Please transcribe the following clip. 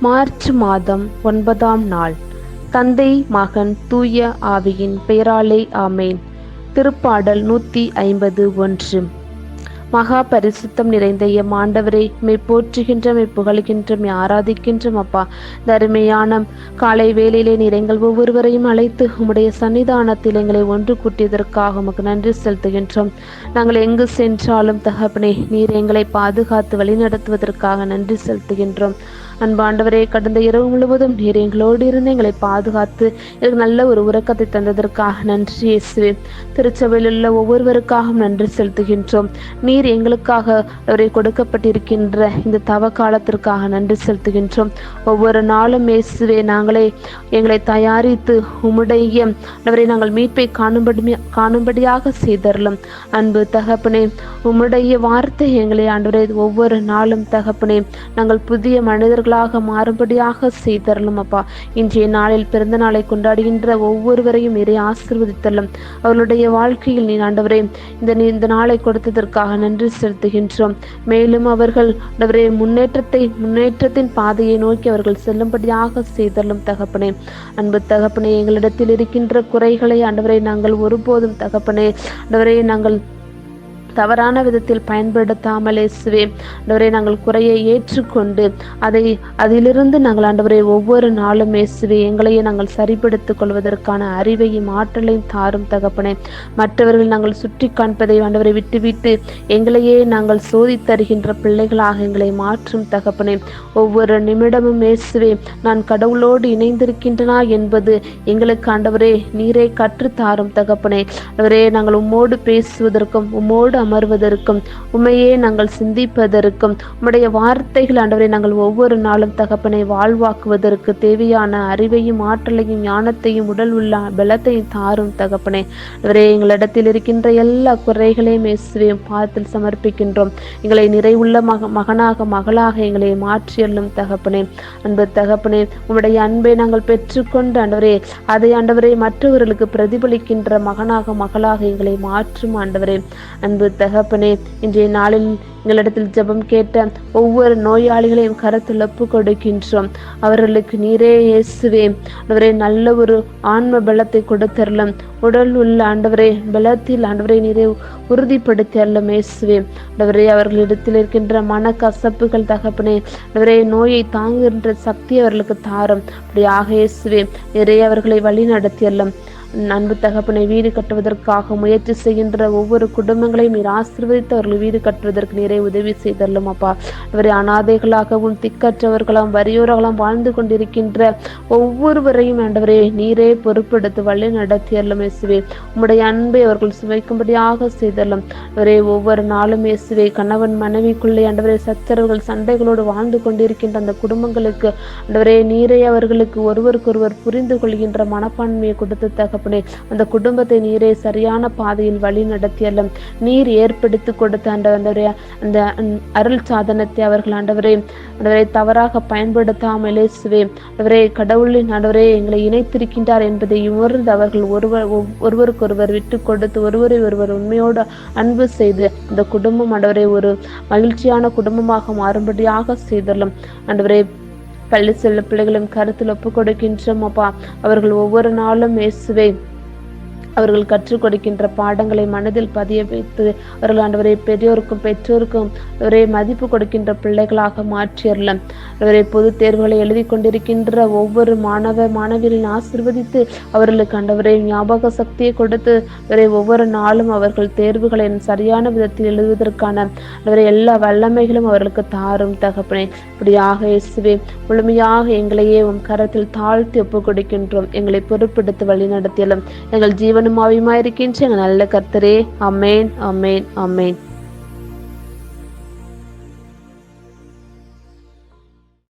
March மாதம் ஒன்பதாம் நாள். தந்தை மகன் தூய ஆவியின் பெயராலே ஆமேன். திருப்பாடல் நூற்றி ஐம்பது ஒன்று. மகா பரிசுத்தம் நிறைந்த எம் ஆண்டவரை மெய் போற்றுகின்ற மெய் புகழ்கின்ற மெய் ஆராதிக்கின்றோம் அப்பா. தருமையான காலை வேளையிலே நீர் எங்கள் ஒவ்வொருவரையும் அழைத்து உம்முடைய சன்னிதானத்தில் எங்களை ஒன்று கூட்டியதற்காக உமக்கு நன்றி செலுத்துகின்றோம். நாங்கள் எங்கு சென்றாலும் தகப்பனே நீர் எங்களை பாதுகாத்து வழிநடத்துவதற்காக நன்றி செலுத்துகின்றோம். அன்பாண்டவரே கடந்த இரவு முழுவதும் நீர் எங்களோடு இருந்து எங்களை பாதுகாத்து எனக்கு நல்ல ஒரு உறக்கத்தை தந்ததற்காக நன்றி இயேசுவே. திருச்சபையில் உள்ள ஒவ்வொருவருக்காகவும் நன்றி செலுத்துகின்றோம். நீர் எங்களுக்காக அவரை கொடுக்கப்பட்டிருக்கின்ற இந்த தவ காலத்திற்காக நன்றி செலுத்துகின்றோம். ஒவ்வொரு நாளும் இயேசுவே நாங்களே எங்களை தயாரித்து உம்முடைய அவரை நாங்கள் மீட்பை காணும்படி காணும்படியாக செய்தரலும் அன்பு தகப்பனே உம்முடைய வார்த்தை எங்களை ஆண்டவரே ஒவ்வொரு நாளும் தகப்பனே நாங்கள் புதிய மனிதர்கள் மனிதர்களாக மாறுபடியாக செய்தரலும் அப்பா. இன்றைய நாளில் பிறந்த நாளை கொண்டாடுகின்ற ஒவ்வொருவரையும் இறை ஆசிர்வதித்தரலும். அவர்களுடைய வாழ்க்கையில் நீ ஆண்டவரே இந்த நீ இந்த நாளை கொடுத்ததற்காக நன்றி செலுத்துகின்றோம். மேலும் அவர்கள் ஆண்டவரே முன்னேற்றத்தை முன்னேற்றத்தின் பாதையை நோக்கி அவர்கள் செல்லும்படியாக செய்தரலும் தகப்பனே. அன்பு தகப்பனே எங்களிடத்தில் இருக்கின்ற குறைகளை ஆண்டவரை நாங்கள் ஒருபோதும் தகப்பனே ஆண்டவரே நாங்கள் தவறான விதத்தில் பயன்படுத்தாமல் இயேசுவே ஆண்டவரே நாங்கள் குறையை ஏற்றுக்கொண்டு அதை அதிலிருந்து நாங்கள் ஆண்டவரை ஒவ்வொரு நாளும் இயேசுவே எங்களையே நாங்கள் சரிப்படுத்திக் கொள்வதற்கான அறிவையும் ஆற்றலையும் தாரும் தகப்பனே. மற்றவர்கள் நாங்கள் சுற்றி காண்பதை ஆண்டவரை விட்டுவிட்டு எங்களையே நாங்கள் சோதித்தருகின்ற பிள்ளைகளாக எங்களை மாற்றும் தகப்பனே. ஒவ்வொரு நிமிடமும் இயேசுவே நான் கடவுளோடு இணைந்திருக்கின்றனா என்பது எங்களுக்கு ஆண்டவரே நீரே கற்றுத்தாரும் தகப்பனே. ஆண்டவரே நாங்கள் உம்மோடு பேசுவதற்கும் உம்மோடு அமர்வதற்கும் உண்மையே நாங்கள் சிந்திப்பதற்கும் உம்முடைய வார்த்தைகள் ஆண்டவரை நாங்கள் ஒவ்வொரு நாளும் தகப்பனை வாழ்வாக்குவதற்கு தேவையான அறிவையும் ஆற்றலையும் ஞானத்தையும் உடல் உள்ள பலத்தையும் தாரும் தகப்பனே. அவரே எங்களிடத்தில் இருக்கின்ற எல்லா குறைகளையும் இயேசுவையும் பாதத்தில் சமர்ப்பிக்கின்றோம். எங்களை நிறைவுள்ள மக மகனாக மகளாக எங்களை மாற்றியல்லும் தகப்பனே. அன்பு தகப்பனே உம்முடைய அன்பை நாங்கள் பெற்றுக்கொண்டு ஆண்டவரே அதை ஆண்டவரை மற்றவர்களுக்கு பிரதிபலிக்கின்ற மகனாக மகளாக எங்களை மாற்றும் ஆண்டவரே. அன்பு தகப்பனே இன்றைய நாளில் எங்களிடத்தில் ஜெபம் கேட்ட ஒவ்வொரு நோயாளிகளையும் கரத்தில் ஒப்பு கொடுக்கின்றோம். அவர்களுக்கு நீரே இயேசுவே. ஆண்டவரே நல்ல ஒரு ஆன்ம பலத்தை கொடுத்தரலாம் உடல் உள்ள ஆண்டவரே பலத்தில் ஆண்டவரை நீரை உறுதிப்படுத்தி அருளும் இயேசுவே. ஆண்டவரே அவர்களிடத்தில் இருக்கின்ற மன கசப்புகள் தகப்பனே ஆண்டவரே நோயை தாங்குகின்ற சக்தி அவர்களுக்கு தாரும். அப்படியாக இயேசுவே நிறைய அவர்களை வழி நடத்தியல்லும் அன்பு தகப்பனை வீடு கட்டுவதற்காக முயற்சி செய்கின்ற ஒவ்வொரு குடும்பங்களையும் நீர் ஆசீர்வதித்து அவர்கள் வீடு கட்டுவதற்கு நீரை உதவி செய்தல்லும் அப்பா. அவரை அனாதைகளாகவும் திக்கற்றவர்களாம் வறியோர்களாம் வாழ்ந்து கொண்டிருக்கின்ற ஒவ்வொருவரையும் ஆண்டவரே நீரே பொறுப்பெடுத்து வழி நடத்தியறலும் இயேசுவே. உம்முடைய அன்பை அவர்கள் சுவைக்கும்படியாக செய்தல்லும் அவரே ஒவ்வொரு நாளும் இயேசுவே கணவன் மனைவிக்குள்ளே ஆண்டவரே சச்சரவுகள் சண்டைகளோடு வாழ்ந்து கொண்டிருக்கின்ற அந்த குடும்பங்களுக்கு ஆண்டவரே நீரே அவர்களுக்கு ஒருவருக்கொருவர் புரிந்து கொள்கின்ற மனப்பான்மையை கொடுத்து தகப்பனே அந்த குடும்பத்தை நீரே சரியான பாதையில் வழி நடத்தியல்லும் நீர் ஏற்படுத்தி கொடுத்த ஆண்டவரே அந்த அருள் சாதனத்தை அவர்கள் ஆண்டவரே ஆண்டவரை தவறாக பயன்படுத்தாமலே சுவே ஆண்டவரே கடவுளின் ஆண்டவரே எங்களை இணைத்திருக்கின்றார் என்பதை உணர்ந்து அவர்கள் ஒருவர் ஒருவருக்கொருவர் விட்டு கொடுத்து ஒருவரை ஒருவர் உண்மையோடு அன்பு செய்து அந்த குடும்பம் ஆண்டவரை ஒரு மகிழ்ச்சியான குடும்பமாக மாறும்படியாக செய்தலும் ஆண்டவரே பள்ளி செல்ல பிள்ளைகளும் கருத்தில் ஒப்பு கொடுக்கின்றோம் அப்பா. அவர்கள் ஒவ்வொரு நாளும் இயேசுவே அவர்கள் கற்றுக் கொடுக்கின்ற பாடங்களை மனதில் பதிய வைத்து அவர்கள் ஆண்டவரை பெரியோருக்கும் பெற்றோருக்கும் அவரை மதிப்பு கொடுக்கின்ற பிள்ளைகளாக மாற்றியறலாம் அவரை பொது தேர்வுகளை எழுதி கொண்டிருக்கின்ற ஒவ்வொரு மாணவ மாணவியரின் ஆசிர்வதித்து அவர்களுக்கு ஆண்டவரை ஞாபக சக்தியை கொடுத்து அவரை ஒவ்வொரு நாளும் அவர்கள் தேர்வுகளை சரியான விதத்தில் எழுதுவதற்கான அவரை எல்லா வல்லமைகளும் அவர்களுக்கு தாரும் தகப்பனே. இப்படியாக இயேசுவே முழுமையாக எங்களையே உம் கரத்தில் தாழ்த்தி ஒப்பு கொடுக்கின்றோம். எங்களை பொறுப்பெடுத்து வழி நடத்தியலும் எங்கள் ஜீவன் ஆவியுமாயிருக்கின்ற எங்கள் நல்ல கர்த்தரே. அமேன் அமேன் அமேன்